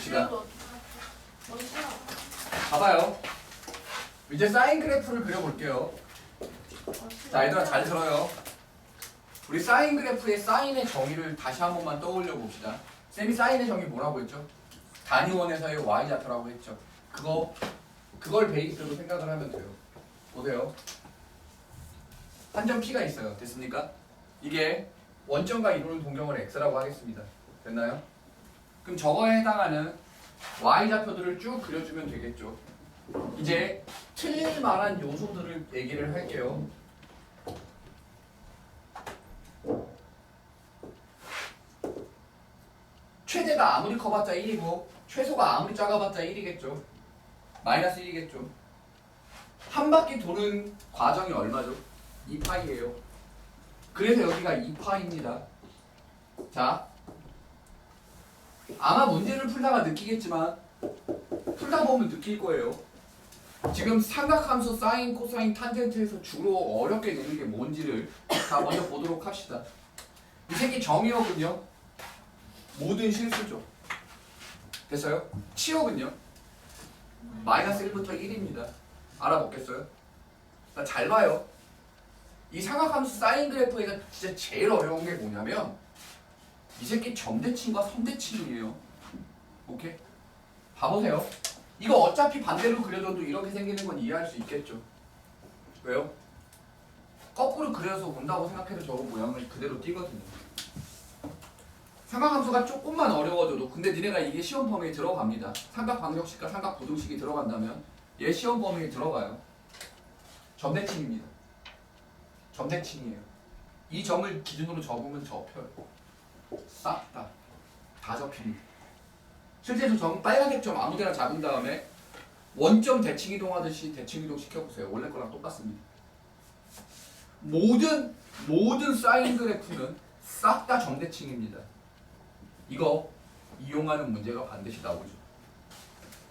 봅시다. 봐봐요. 이제 사인 그래프를 그려볼게요. 자, 얘들아 잘 들어요. 우리 사인 그래프의 사인의 정의를 다시 한 번만 떠올려 봅시다. 쌤이 사인의 정의 뭐라고 했죠? 단위원에서의 y 좌표라고 했죠. 그거 그걸 베이스로 생각을 하면 돼요. 보세요. 한 점 p가 있어요. 됐습니까? 이게 원점과 이루는 동경을 x라고 하겠습니다. 됐나요? 그럼 저거에 해당하는 y 좌표들을 쭉 그려주면 되겠죠. 이제 틀릴 만한 요소들을 얘기를 할게요. 최대가 아무리 커봤자 1이고 최소가 아무리 작아봤자 1이겠죠. 마이너스 1이겠죠. 한 바퀴 도는 과정이 얼마죠? 2파이예요. 그래서 여기가 2파입니다. 자, 아마 문제를 풀다가 느끼겠지만 풀다 보면 느낄 거예요. 지금 삼각함수 사인, 코사인, 탄젠트에서 주로 어렵게 내는 게 뭔지를 다 먼저 보도록 합시다. 이 새끼 정의역은요. 모든 실수죠. 됐어요? 치역은요. 마이너스 1부터 1입니다. 알아먹겠어요? 자, 잘 봐요. 이 삼각함수 사인 그래프에서 진짜 제일 어려운 게 뭐냐면 이 새끼 점대칭과 선대칭이에요. 오케이? 봐보세요. 이거 어차피 반대로 그려줘도 이렇게 생기는 건 이해할 수 있겠죠. 왜요? 거꾸로 그려서 본다고 생각해도 저거 모양을 그대로 띄거든요. 삼각함수가 조금만 어려워져도 근데 니네가 이게 시험 범위에 들어갑니다. 삼각 방정식과 삼각 부등식이 들어간다면 얘 시험 범위에 들어가요. 점대칭입니다. 점대칭이에요. 이 점을 기준으로 접으면 접혀요. 싹 다. 다 접힙니다. 실제로 점 빨간색 점 아무데나 잡은 다음에 원점 대칭 이동하듯이 대칭 이동 시켜보세요. 원래 거랑 똑같습니다. 모든 모든 사인 그래프는 싹다 점대칭입니다. 이거 이용하는 문제가 반드시 나오죠.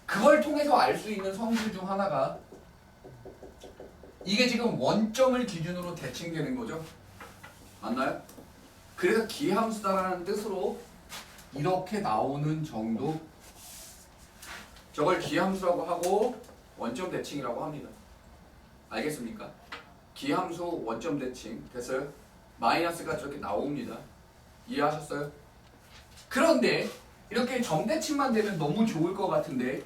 그걸 통해서 알 수 있는 성질 중 하나가 이게 지금 원점을 기준으로 대칭되는 거죠. 맞나요? 그래서 기함수다라는 뜻으로 이렇게 나오는 정도 저걸 기함수라고 하고 원점 대칭이라고 합니다. 알겠습니까? 기함수 원점 대칭 됐어요? 마이너스가 저렇게 나옵니다. 이해하셨어요? 그런데 이렇게 점대칭만 되면 너무 좋을 것 같은데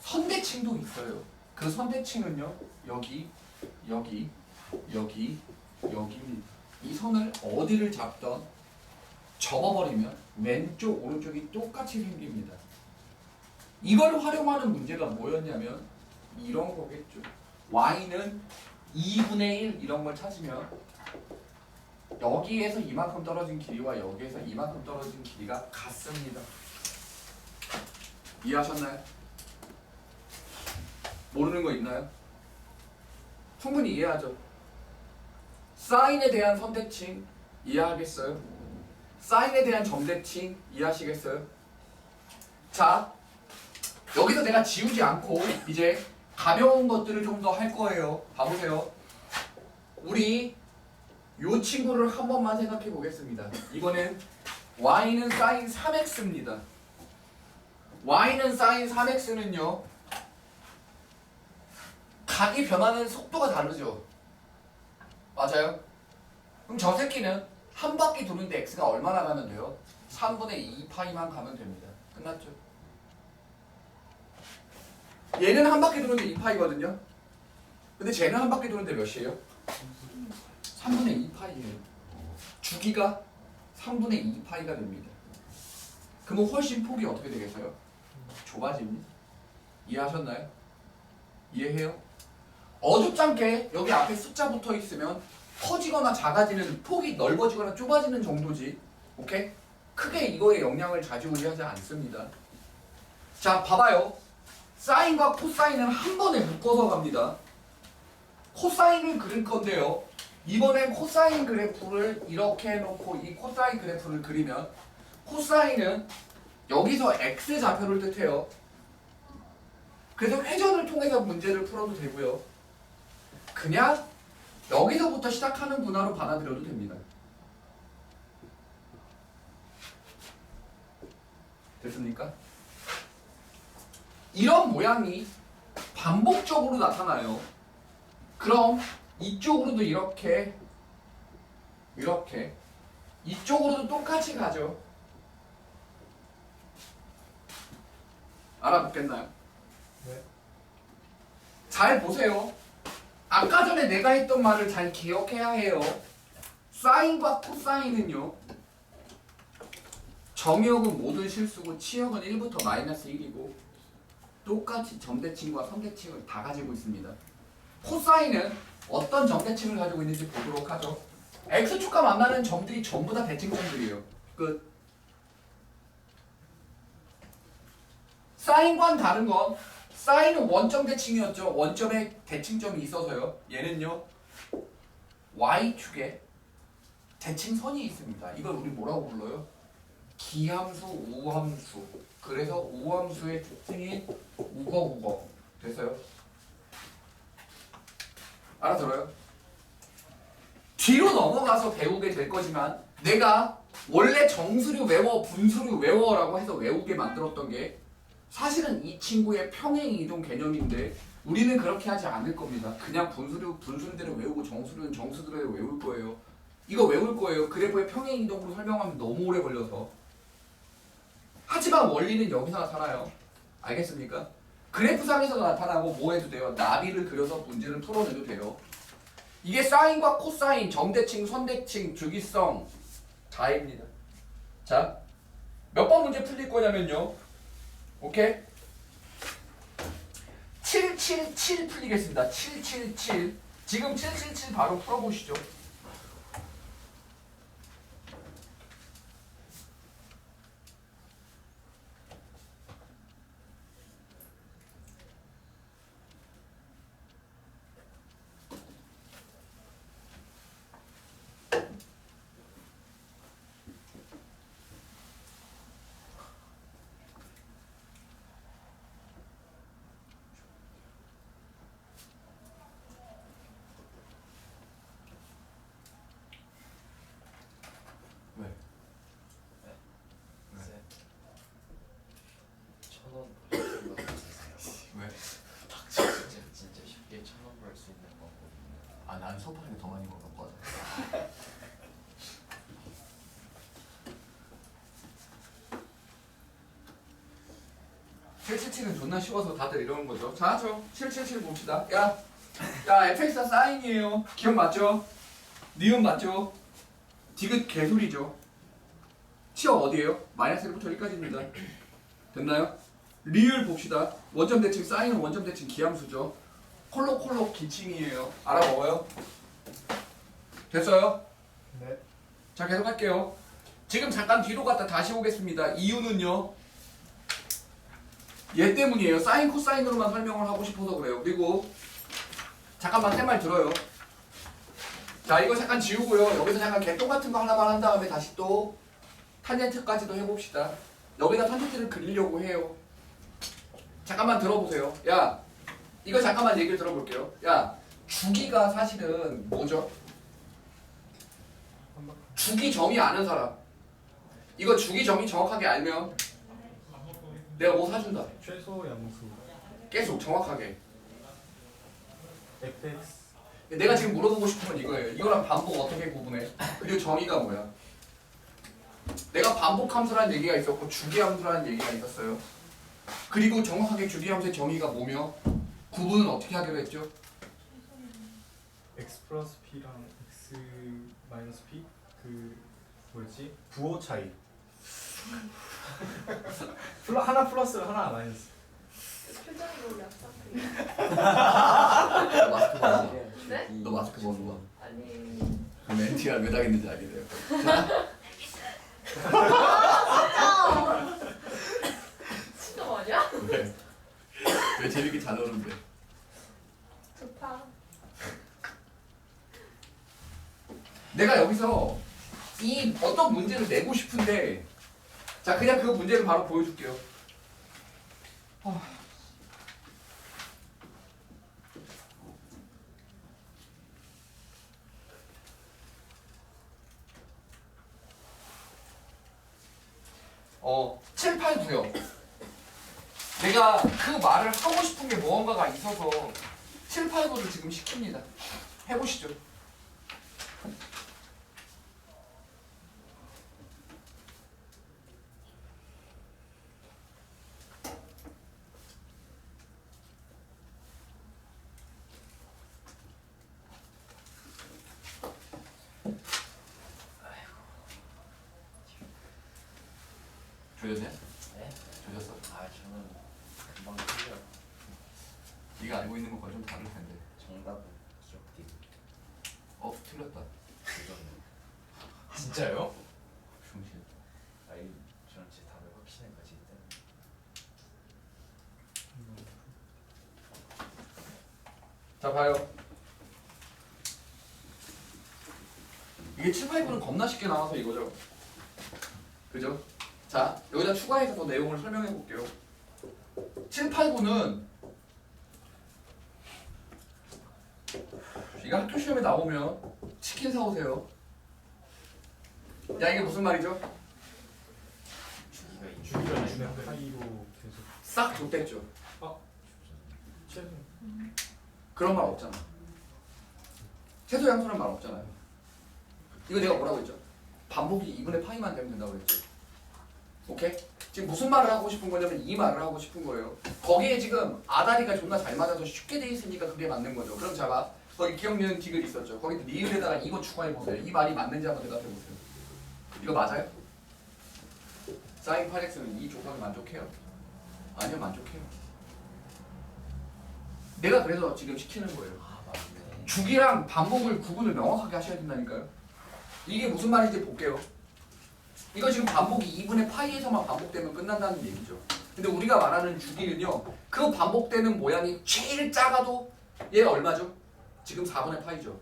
선대칭도 있어요. 그 선대칭은요 여기 여기 여기 여기입니다. 이 선을 어디를 잡던 접어버리면 왼쪽 오른쪽이 똑같이 생깁니다. 이걸 활용하는 문제가 뭐였냐면 이런 거겠죠. y는 2분의 1 이런 걸 찾으면 여기에서 이만큼 떨어진 길이와 여기에서 이만큼 떨어진 길이가 같습니다. 이해하셨나요? 모르는 거 있나요? 충분히 이해하죠. 사인에 대한 선대칭 이해하겠어요? 사인에 대한 점대칭 이해하시겠어요? 자, 여기서 내가 지우지 않고 이제 가벼운 것들을 좀 더 할 거예요. 봐보세요. 우리 요 친구를 한 번만 생각해 보겠습니다. 이거는 y는 사인 3x입니다. y는 사인 3x는요. 각이 변하는 속도가 다르죠. 맞아요? 그럼 저 새끼는 한 바퀴 도는데 x가 얼마나 가면 돼요? 3분의 2파이만 가면 됩니다. 끝났죠? 얘는 한 바퀴 도는데 2파이거든요. 근데 쟤는 한 바퀴 도는데 몇이에요? 3분의 2파이예요. 주기가 3분의 2파이가 됩니다. 그러면 훨씬 폭이 어떻게 되겠어요? 좁아집니다. 이해하셨나요? 이해해요? 어둡지 않게 여기 앞에 숫자 붙어 있으면 커지거나 작아지는 폭이 넓어지거나 좁아지는 정도지. 오케이? 크게 이거에 영향을 좌지우지하지 않습니다. 자, 봐봐요. 사인과 코사인은 한 번에 묶어서 갑니다. 코사인을 그릴 건데요. 이번엔 코사인 그래프를 이렇게 해놓고 이 코사인 그래프를 그리면 코사인은 여기서 x 좌표를 뜻해요. 그래서 회전을 통해서 문제를 풀어도 되고요. 그냥 여기서부터 시작하는 문화로 받아들여도 됩니다. 됐습니까? 이런 모양이 반복적으로 나타나요. 그럼 이쪽으로도 이렇게 이렇게 이쪽으로도 똑같이 가죠. 알아듣겠나요? 네. 잘 보세요. 아까 전에 내가 했던 말을 잘 기억해야 해요. 사인과 코사인은요. 정역은 모든 실수고 치역은 1부터 마이너스 1이고 똑같이 점대칭과 선대칭을 다 가지고 있습니다. 코사인은 어떤 점대칭을 가지고 있는지 보도록 하죠. x축과 만나는 점들이 전부 다 대칭점들이에요. 끝. 사인과는 다른 건 사인은 원점 대칭이었죠. 원점에 대칭점이 있어서요. 얘는요. y축에 대칭선이 있습니다. 이걸 우리 뭐라고 불러요? 기함수, 우함수. 그래서 우함수의 특징이 우거우거. 됐어요? 알아들어요? 뒤로 넘어가서 배우게 될 거지만 내가 원래 정수류 외워, 분수류 외워라고 해서 외우게 만들었던 게 사실은 이 친구의 평행 이동 개념인데 우리는 그렇게 하지 않을 겁니다. 그냥 분수류 분수류대로 외우고 정수류는 정수대로 외울 거예요. 이거 외울 거예요. 그래프의 평행 이동으로 설명하면 너무 오래 걸려서. 하지만 원리는 여기서 나타나요. 알겠습니까? 그래프상에서도 나타나고 뭐 해도 돼요. 나비를 그려서 문제를 풀어내도 돼요. 이게 사인과 코사인, 정대칭, 선대칭, 주기성 자입니다. 자, 몇 번 문제 풀릴 거냐면요. 오케이? 777 풀리겠습니다. 777. 지금 777 바로 풀어보시죠. 777은 존나 쉬워서 다들 이러는 거죠. 자, 저 777 봅시다. 야, 야, fx가 사인이에요. 기억 맞죠? 니은 맞죠? 디귿 개소리죠. 치어 어디에요? 마이너스 1부터 1까지입니다. 됐나요? 리을 봅시다. 원점 대칭 사인은 원점 대칭 기함수죠. 콜록콜록 기침이에요. 알아먹어요? 됐어요? 네. 자, 계속 할게요. 지금 잠깐 뒤로 갔다 다시 오겠습니다. 이유는요. 얘 때문이에요. 사인 코사인으로만 설명을 하고 싶어서 그래요. 그리고 잠깐만 새말 들어요. 자 이거 잠깐 지우고요. 여기서 잠깐 개똥 같은 거 하나만 한 다음에 다시 또 탄젠트까지도 해봅시다. 여기다 탄젠트를 그리려고 해요. 잠깐만 들어보세요. 야 이거 잠깐만 얘기를 들어볼게요. 야 주기가 사실은 뭐죠? 주기 정의 아는 사람. 이거 주기 정의 정확하게 알면 내가 뭐 사준다. 최소 양수 계속 정확하게. fx 내가 지금 물어보고 싶은 건 이거예요. 이거랑 반복 어떻게 구분해? 그리고 정의가 뭐야? 내가 반복 함수라는 얘기가 있었고 주기 함수라는 얘기가 있었어요. 그리고 정확하게 주기 함수의 정의가 뭐며 구분은 어떻게 하기로 했죠? x 플러스 p랑 x 마이너스 p 그 뭐였지 부호 차이 플러 하나 플러스 하나 마이너스 표정이 너무 얍삽해. 너 마스크 벗어. 네? 너 마스크 벗은 거. 아니. 그 멘티가 왜 당했는지 알게 돼요. 진짜. 진짜 뭐냐? 왜? 왜 재밌게 잘 노는데? 좋다. 내가 여기서 이 어떤 문제를 내고 싶은데 자 그냥 그 문제를 바로 보여줄게요. 아. 어, 7, 8, 9요. 내가 그 말을 하고 싶은 게 무언가가 있어서 7, 8, 9를 지금 시킵니다. 해보시죠. 조졌냐? 네? 조졌어. 아 저는 금방 틀려. 네가 알고 있는 것과 좀 다를 텐데. 정답은 기억되고 어, 틀렸다. 도전네. 진짜요? 중실. 아이 저는 제 답을 확신에 가지기 때문에. 자 봐요. 이게 7, 8, 9는 겁나 쉽게 나와서 이거죠. 그죠? 자 여기다 추가해서 더 내용을 설명해 볼게요. 7, 8, 9는 이거 학교 시험에 나오면 치킨 사오세요. 야 이게 무슨 말이죠? 주기가 있 주기가 파이로 계속 싹 좆됐죠. 최소 그런 말 없잖아. 최소 양수란 말 없잖아요. 이거 내가 뭐라고 했죠? 반복이 2분의 파이만 되면 된다고 그랬죠. 오케이? 지금 무슨 말을 하고 싶은 거냐면 이 말을 하고 싶은 거예요. 거기에 지금 아다리가 존나 잘 맞아서 쉽게 돼 있으니까 그게 맞는 거죠. 그럼 잡아. 거기 기억 니은 디귿 있었죠. 거기 니은에다가 이거 추가해 보세요. 이 말이 맞는지 한번 대답해 보세요. 이거 맞아요? 사인 8x는 이 조건에 만족해요? 아니요, 만족해요. 내가 그래서 지금 시키는 거예요. 아 맞네. 주기랑 반복을 구분을 명확하게 하셔야 된다니까요. 이게 무슨 말인지 볼게요. 이거 지금 반복이 2분의 파이에서만 반복되면 끝난다는 얘기죠. 근데 우리가 말하는 주기는요. 그 반복되는 모양이 제일 작아도 얘가 얼마죠? 지금 4분의 파이죠.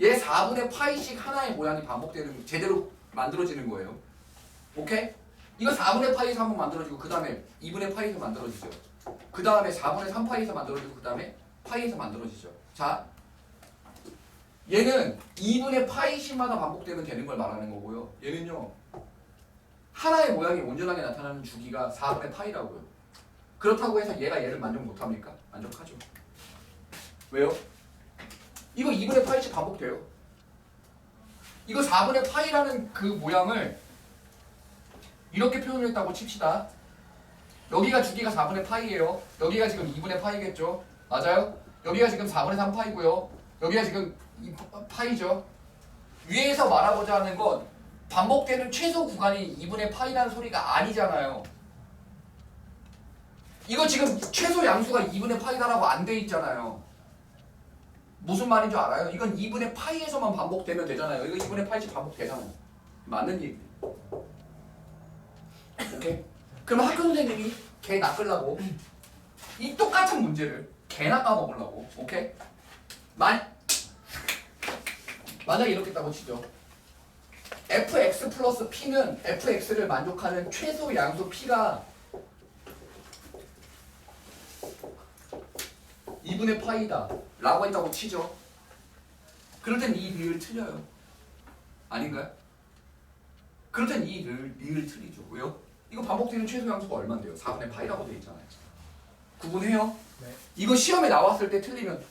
얘 4분의 파이씩 하나의 모양이 반복되는 제대로 만들어지는 거예요. 오케이? 이거 4분의 파이에서 한번 만들어지고 그 다음에 2분의 파이에서 만들어지죠. 그 다음에 4분의 3 파이에서 만들어지고 그 다음에 파이에서 만들어지죠. 자, 얘는 2분의 파이씩마다 반복되면 되는 걸 말하는 거고요. 얘는요. 하나의 모양이 온전하게 나타나는 주기가 4분의 파이라고요. 그렇다고 해서 얘가 얘를 만족 못합니까? 만족하죠. 왜요? 이거 2분의 파이씩 반복돼요. 이거 4분의 파이라는 그 모양을 이렇게 표현을 했다고 칩시다. 여기가 주기가 4분의 파이예요. 여기가 지금 2분의 파이겠죠. 맞아요? 여기가 지금 4분의 3 파이고요. 여기가 지금 파이죠. 위에서 말하고자 하는 건 반복되는 최소 구간이 2분의 파이라는 소리가 아니잖아요. 이거 지금 최소 양수가 2분의 파이다라고 안 돼 있잖아요. 무슨 말인 줄 알아요? 이건 2분의 파이에서만 반복되면 되잖아요. 이거 2분의 파이씩 반복되잖아요. 맞는 얘기. 오케이? 그럼 학교 선생님이 걔 낚으려고 이 똑같은 문제를 개나 까먹으려고 오케이? 만 만약에 이렇게 따고 치죠 fx 플러스 p는 fx를 만족하는 최소 양수 p가 2분의 파이다 라고 했다고 치죠 그럴 땐 이 리을 틀려요 아닌가요? 그럴 땐이 리을 틀리죠 왜요? 이거 반복되는 최소 양수가 얼마인데요? 4분의 파이라고 돼 있잖아요. 구분해요? 네. 이거 시험에 나왔을 때 틀리면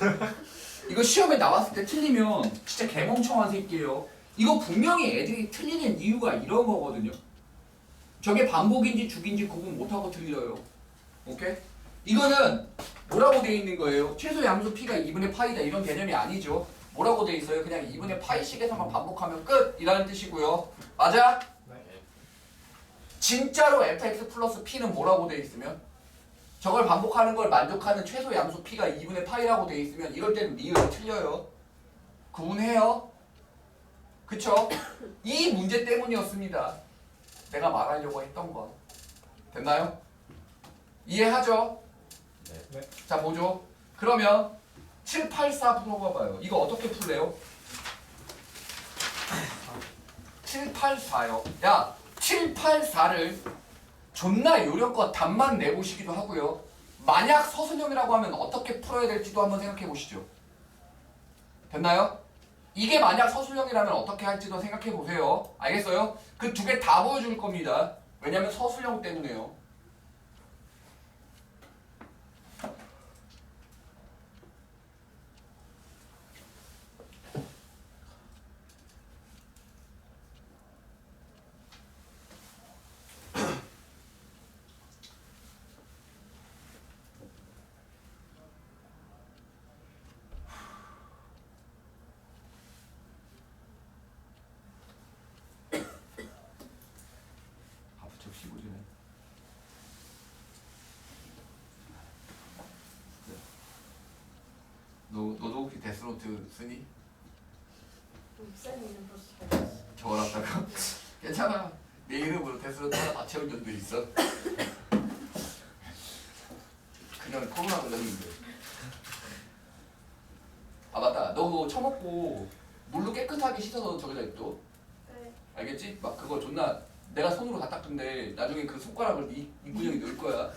이거 시험에 나왔을 때 틀리면 진짜 개멍청한 새끼예요. 이거 분명히 애들이 틀리는 이유가 이런 거거든요. 저게 반복인지 주기인지 구분 못하고 틀려요. 오케이? 이거는 뭐라고 돼 있는 거예요? 최소 양수 p가 2분의 파이다 이런 개념이 아니죠. 뭐라고 돼 있어요? 그냥 2분의 파이씩에서만 반복하면 끝이라는 뜻이고요. 맞아? 진짜로 fx 플러스 p는 뭐라고 돼 있으면 저걸 반복하는 걸 만족하는 최소 양수 p가 2분의 파이라고 돼 있으면 이럴 때는 리을이 틀려요. 구분해요. 그쵸? 이 문제 때문이었습니다. 내가 말하려고 했던 건. 됐나요? 이해하죠? 네. 자 보죠. 그러면 7, 8, 4 풀어봐봐요. 이거 어떻게 풀래요? 7, 8, 4요. 야, 7, 8, 4를 존나 요령껏 답만 내보시기도 하고요. 만약 서순형이라고 하면 어떻게 풀어야 될지도 한번 생각해 보시죠. 됐나요? 이게 만약 서술형이라면 어떻게 할지도 생각해 보세요. 알겠어요? 그 두 개 다 보여줄 겁니다. 왜냐면 서술형 때문에요. 아, 부쩍 씹어지네. 네. 너, 너도 혹시 데스 노트 쓰니? 쌤이는 벌써 잘 됐어. 적어놨다가? 괜찮아. 내 이름으로 데스노트 하나 다 채운 적도 있어. 그냥 코로나 걸렸는데. 아 맞다. 너 그거 처먹고 물로 깨끗하게 씻어서 저기다 또. 네. 알겠지? 막 그거 존나 내가 손으로 다 닦은데 나중에 그 손가락을 네 인구형이 넣을 거야.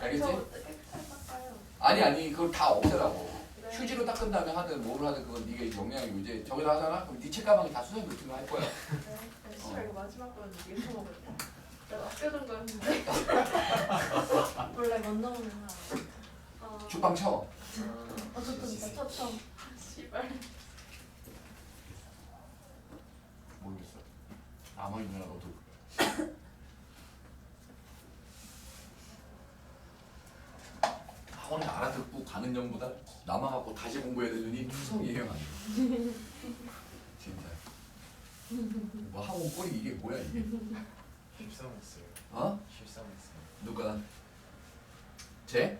알겠지? 저 깨끗하게 닦아요. 아니 아니 그걸 다 없애라고. 네. 휴지로 닦은 다음에 하든 뭐를 하든 그건 네가 영양이고 이제 저기다 하잖아? 그럼 네 책가방에 다 같은 거할 거야. 네. 네. 씨발 이거 마지막 거는 이게 처먹을게. 내가 아껴둔 거였는데. 원래 못 넣으면 아. 죽방 쳐. 어쨌든 진짜 처참. 씨발. 모르겠어. 아무리 누나 너도. 학원에 알아듣고 가는 년보다 남아갖고 다시 공부해야 되느니 투성이에요. 진짜. 뭐 학원 꼴이 이게 뭐야 이게? 실성했어요. 어? 실성했어요. 누가? 쟤?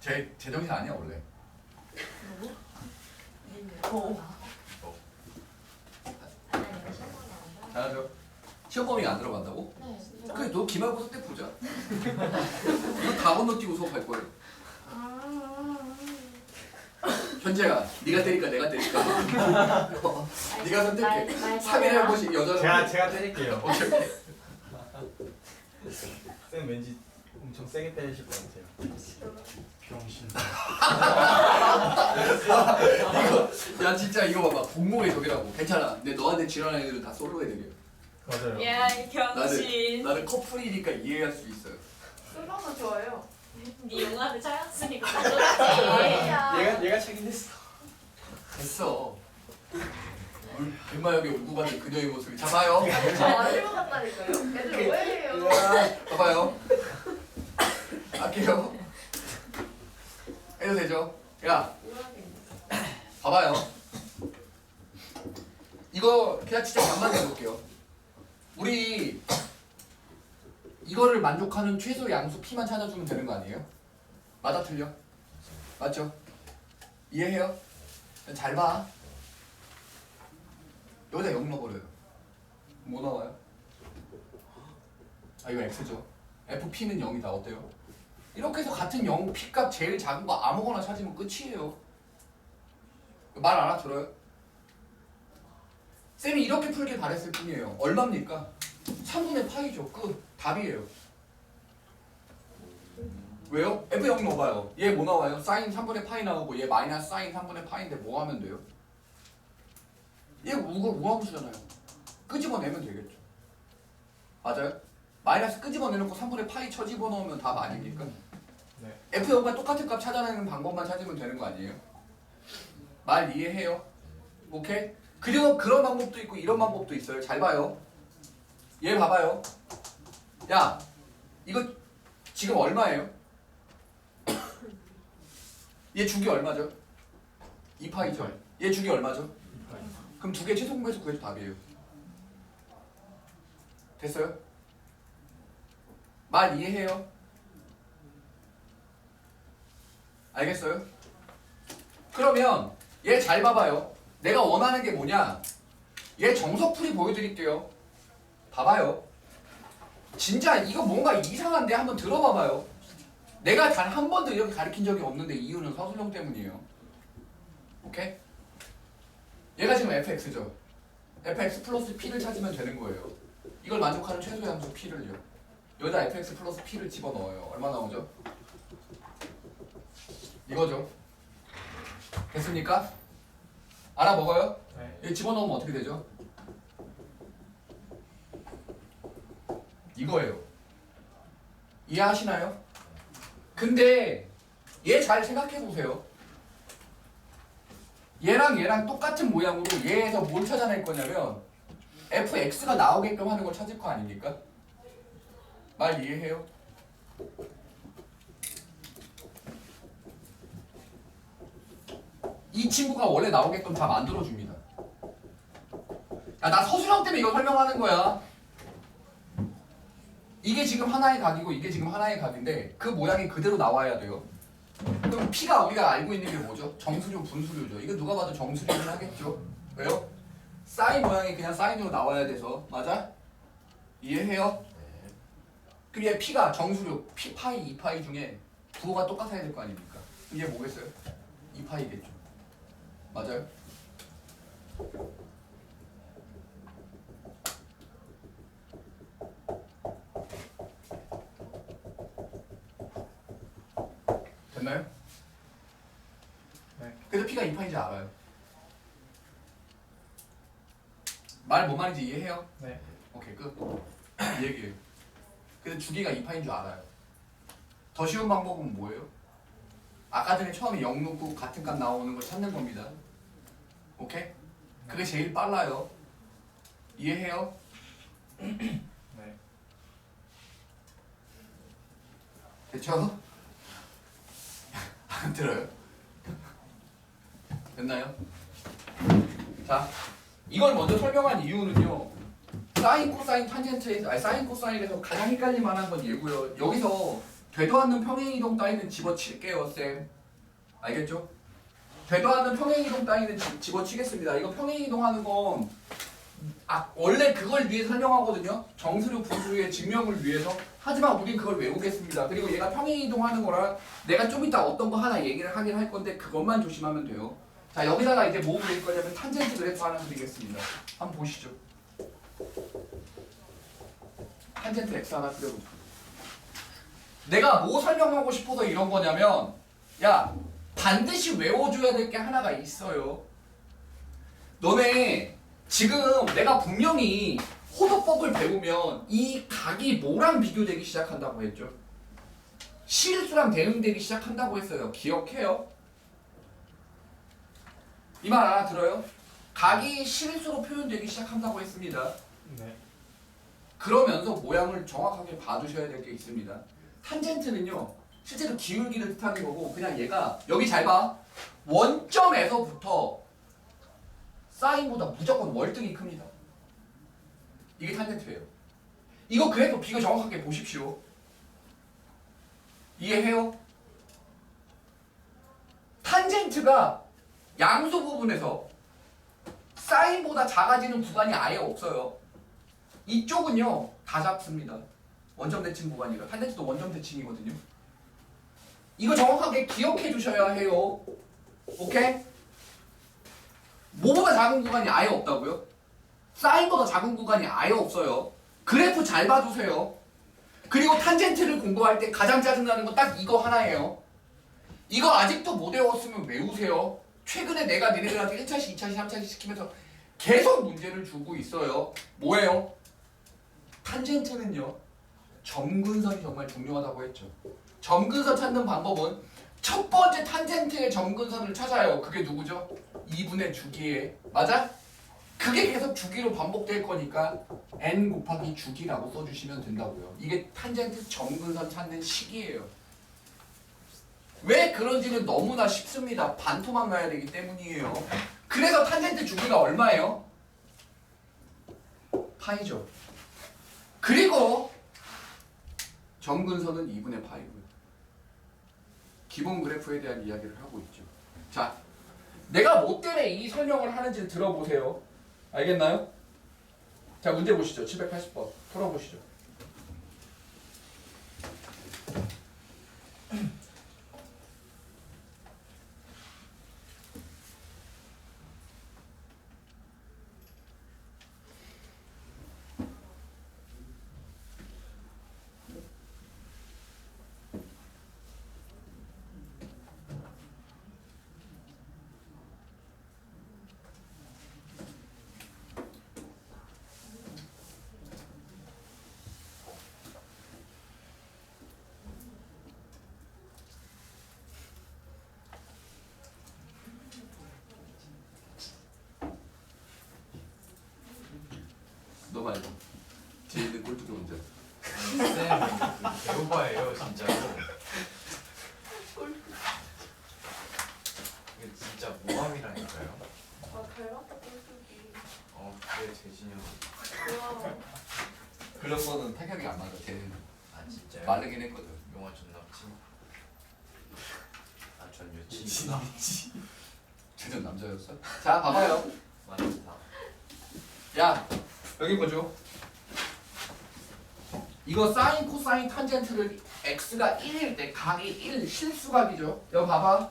쟤 제정신 아니야 원래. 어. 잘하죠. 시험 범위 안 들어간다고? 네. 그래 너 기말고사 때 보자. 너다 건너뛰고 수업할 거야. 현재야, 네가 때릴까 내가 때릴까? 네가 선택해. 3일 한 번씩 여자로. 제가 제가 때릴게요. 오케이 오케이. 쌤 왠지 엄청 세게 때리실 것 같아요. 병신. 이거 야 진짜 이거 봐봐 공모의 적이라고. 괜찮아. 근데 너한테 지랄하는 애들은 다 솔로 애들이야. 맞아요. 야, 나는 이 병신. 나는 커플이니까 이해할 수 있어요. 솔로는 좋아요. 네 용화를 차였으니까 아, 가져가지. 야. 얘가 책임냈어. 됐어. 울- 백마역에 울고 가는 그녀의 모습이 잡아요. 저 같다니까요. 애들 오해해요. 봐봐요. 할게요. 해도 되죠? 야, 봐봐요. 이거 그냥 진짜 간단히 해볼게요. 우리 이거를 만족하는 최소 양수 p만 찾아주면 되는 거 아니에요? 맞아 틀려? 맞죠? 이해해요? 잘 봐. 여기다 0 넣어버려요. 뭐 나와요? 아 이거 x죠. fp는 0이다. 어때요? 이렇게 해서 같은 0 p값 제일 작은 거 아무거나 찾으면 끝이에요. 말 알아들어요? 쌤이 이렇게 풀길 바랬을 뿐이에요. 얼마입니까? 3분의 파이죠. 끝. 답이에요. 왜요? F0 넣어봐요. 얘 뭐 나와요? 사인 3분의 파이 나오고 얘 마이너스 사인 3분의 파이인데 뭐 하면 돼요? 얘 우거 우함수잖아요. 끄집어내면 되겠죠. 맞아요? 마이너스 끄집어내놓고 3분의 파이 쳐집어 넣으면 답 아닙니까? 네. F0과 똑같은 값 찾아내는 방법만 찾으면 되는 거 아니에요? 말 이해해요? 오케이? 그리고 그런 방법도 있고 이런 방법도 있어요. 잘 봐요. 얘 봐봐요. 야, 이거 지금 얼마예요? 얘 주기 얼마죠? 2파이죠. 얘 주기 얼마죠? 그럼 두 개 최소 공배수 구해서 답이에요. 됐어요? 말 이해해요? 알겠어요? 그러면 얘 잘 봐봐요. 내가 원하는 게 뭐냐? 얘 정석풀이 보여드릴게요. 봐봐요. 진짜 이거 뭔가 이상한데 한번 들어봐봐요. 내가 단 한 번도 이렇게 가르친 적이 없는데 이유는 서술형 때문이에요. 오케이? 얘가 지금 fx죠. fx 플러스 p를 찾으면 되는 거예요. 이걸 만족하는 최소 함수 p를요. 여기다 fx 플러스 p를 집어넣어요. 얼마 나오죠? 이거죠. 됐습니까? 알아먹어요? 네. 얘 집어넣으면 어떻게 되죠? 이거예요. 이해하시나요? 근데 얘 잘 생각해 보세요. 얘랑 얘랑 똑같은 모양으로 얘에서 뭘 찾아낼 거냐면 fx가 나오게끔 하는 걸 찾을 거 아닙니까? 말 이해해요? 이 친구가 원래 나오게끔 다 만들어줍니다. 야, 나 서술형 때문에 이거 설명하는 거야. 이게 지금 하나의 각이고 이게 지금 하나의 각인데 그 모양이 그대로 나와야 돼요. 그럼 P가 우리가 알고 있는 게 뭐죠? 정수료, 분수료죠. 이거 누가 봐도 정수료긴 하겠죠. 왜요? 사인 모양이 그냥 사인으로 나와야 돼서 맞아? 이해해요? 얘 P가 정수료 P 파이 2파이 중에 부호가 똑같아야 될 거 아닙니까? 얘 뭐겠어요? 2파이겠죠. 맞아요? 됐나요? 네. 그래서 P가 2파인지 알아요. 말 뭔 말인지 이해해요? 네. 오케이 끝. 이 얘기예요. 근데 주기가 2파인 줄 알아요. 더 쉬운 방법은 뭐예요? 아까 전에 처음에 0 넣고 같은 값 나오는 걸 찾는 겁니다. 오케이? 그게 제일 빨라요. 이해해요? 네. 됐죠? 안 들어요? 됐나요? 자, 이걸 먼저 설명한 이유는요. 사인, 코사인, 탄젠트에서, 아니 사인, 코사인에서 가장 헷갈릴 만한 건 얘고요. 여기서 되도 않는 평행이동 따위는 집어칠게요, 쌤. 알겠죠? 되도 않는 평행이동 따위는 집- 집어치겠습니다. 이거 평행이동하는 건 아, 원래 그걸 위해 설명하거든요. 정수료, 분수료의 증명을 위해서. 하지만 우린 그걸 외우겠습니다. 그리고 얘가 평행이동하는 거라 내가 좀 이따 어떤 거 하나 얘기를 하긴 할 건데 그것만 조심하면 돼요. 자 여기다가 이제 뭐 그릴 거냐면 탄젠트 그래프 하나 그리겠습니다. 한번 보시죠. 탄젠트 x 하나 그려보자. 내가 뭐 설명하고 싶어서 이런 거냐면 야 반드시 외워줘야 될 게 하나가 있어요. 너네 지금 내가 분명히 호도법을 배우면 이 각이 뭐랑 비교되기 시작한다고 했죠? 실수랑 대응되기 시작한다고 했어요. 기억해요? 이 말 알아들어요? 각이 실수로 표현되기 시작한다고 했습니다. 네. 그러면서 모양을 정확하게 봐주셔야 될 게 있습니다. 탄젠트는요, 실제로 기울기를 뜻하는 거고, 그냥 얘가, 여기 잘 봐. 원점에서부터 사인보다 무조건 월등히 큽니다. 이게 탄젠트예요. 이거 그래도 비교 정확하게 보십시오. 이해해요? 탄젠트가 양수 부분에서 사인보다 작아지는 구간이 아예 없어요. 이쪽은요 다 잡습니다. 원점 대칭 구간이라 탄젠트도 원점 대칭이거든요. 이거 정확하게 기억해 주셔야 해요. 오케이? 작은 구간이 아예 없다고요? 사인보다 작은 구간이 아예 없어요. 그래프 잘 봐두세요. 그리고 탄젠트를 공부할 때 가장 짜증나는 건 딱 이거 하나예요. 이거 아직도 못 외웠으면 외우세요. 최근에 내가 니네들한테 1차시, 2차시, 3차시 시키면서 계속 문제를 주고 있어요. 뭐예요? 탄젠트는요. 점근선이 정말 중요하다고 했죠. 점근선 찾는 방법은 첫 번째 탄젠트의 점근선을 찾아요. 그게 누구죠? 2분의 주기에 맞아? 그게 계속 주기로 반복될 거니까 n 곱하기 주기라고 써주시면 된다고요. 이게 탄젠트 점근선 찾는 식이에요. 왜 그런지는 너무나 쉽습니다. 반토막 나야 되기 때문이에요. 그래서 탄젠트 주기가 얼마예요? 파이죠. 그리고 점근선은 2분의 파이고요. 기본 그래프에 대한 이야기를 하고 있죠. 자, 내가 뭐 때문에 이 설명을 하는지를 들어보세요. 알겠나요? 자, 문제 보시죠. 780번. 풀어보시죠. 타격이 안. 쟤는 아 진짜요? 마르긴 했거든. 용화 존나 친. 아전 여친이구나. 쟤는 남자였어? 자 봐봐요. 맞다. 야 여기 보죠. 이거 사인 코사인 탄젠트를 x가 1일 때 각이 1 실수각이죠. 여기 봐봐.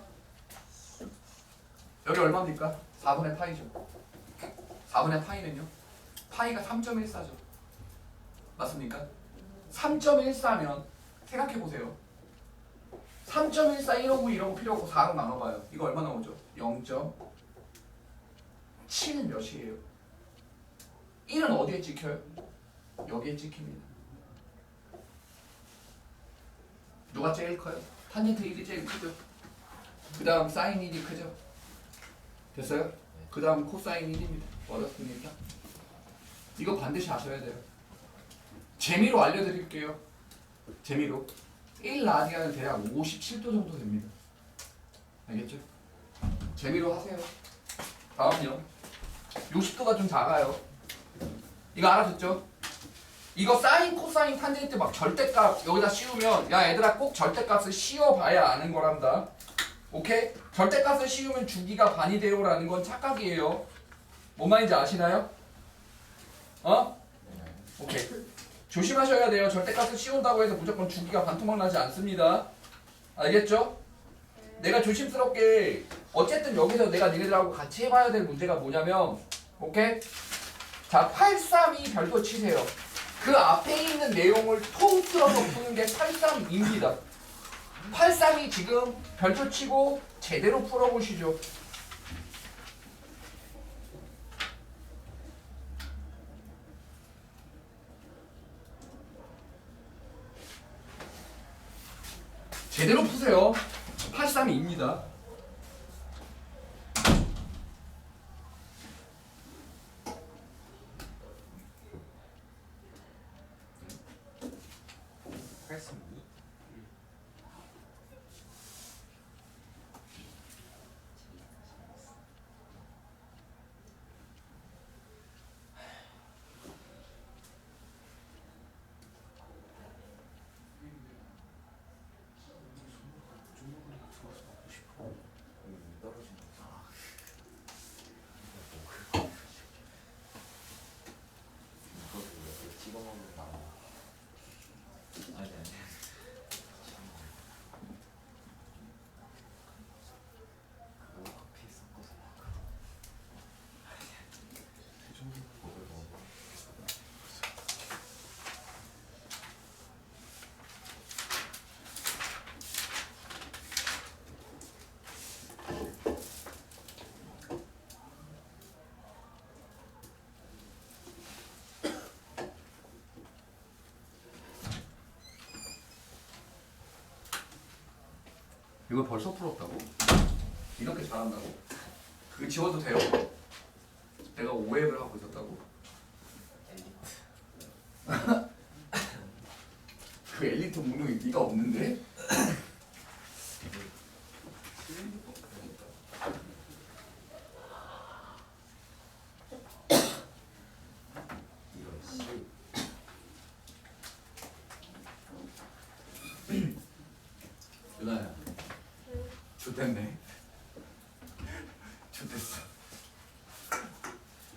여기 얼마입니까? 4분의 파이죠. 4분의 파이는요? 파이가 3.14죠. 맞습니까? 3.14면 생각해 보세요. 3.14 1호구 1호구 필요 없고 4로 나눠봐요. 이거 얼마 나오죠? 0.7 몇이에요? 1은 어디에 찍혀요? 여기에 찍힙니다. 누가 제일 커요? 탄젠트 1이 제일 크죠. 그 다음 사인 1이 크죠. 됐어요? 그 다음 코사인 1입니다. 어렵습니까? 이거 반드시 아셔야 돼요. 재미로 알려드릴게요. 재미로. 1 라디안은 대략 57도 정도 됩니다. 알겠죠? 재미로 하세요. 다음요. 60도가 좀 작아요. 이거 알아듣죠? 이거 사인, 코사인, 탄젠트 막 절대값 여기다 씌우면 야 얘들아 꼭 절대값을 씌워봐야 아는 거란다. 오케이? 절대값을 씌우면 주기가 반이 돼요라는 건 착각이에요. 뭔 말인지 아시나요? 어? 오케이. 조심하셔야 돼요. 절대값을 씌운다고 해서 무조건 주기가 반토막 나지 않습니다. 알겠죠? 내가 조심스럽게 어쨌든 여기서 내가 니네들하고 같이 해봐야 될 문제가 뭐냐면 오케이? 자, 832 별도 치세요. 그 앞에 있는 내용을 통틀어서 푸는 게 832입니다. 832 지금 별도 치고 제대로 풀어보시죠. 제대로 푸세요. 832입니다. 이거 벌써 풀었다고? 이렇게 잘한다고? 그거 지워도 돼요? 내가 오해를 하고 있었다고? 그 엘리트 목록이 네가 없는데? 이런 씨. 유나야 좋댔네 좋댔어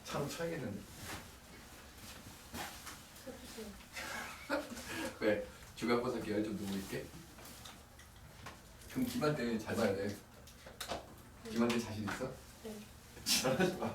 차로 쳐야겠는데 왜? 주변 버섯 계열 좀 누고 있게? 기말 때잘 봐야 돼 기말 때 자신 있어? 네. 지랄하지 마